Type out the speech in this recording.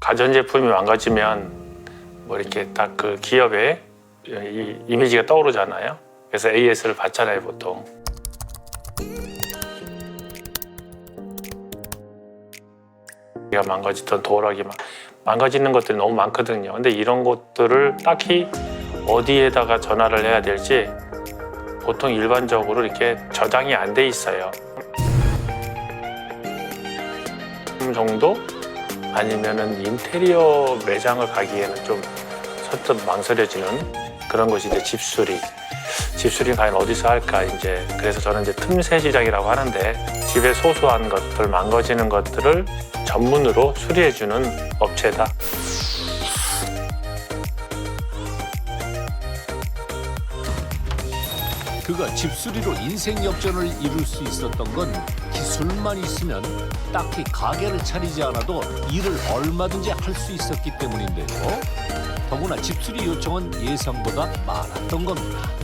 가전제품이 망가지면 뭐 이렇게 딱 그 기업의 이 이미지가 떠오르잖아요. 그래서 AS를 받잖아요, 보통. 가 망가지던 도어락이 막 망가지는 것들이 너무 많거든요. 근데 이런 것들을 딱히 어디에다가 전화를 해야 될지 보통 일반적으로 이렇게 저장이 안 돼 있어요. 음 정도 아니면은 인테리어 매장을 가기에는 좀 선뜻 망설여지는 그런 것이 이제 집수리. 집수리 과연 어디서 할까 이제 그래서 저는 이제 틈새 시장이라고 하는데 집에 소소한 것들 망가지는 것들을 전문으로 수리해주는 업체다. 그가 집수리로 인생 역전을 이룰 수 있었던 건 기술만 있으면 딱히 가게를 차리지 않아도 일을 얼마든지 할 수 있었기 때문인데요. 더구나 집수리 요청은 예상보다 많았던 겁니다.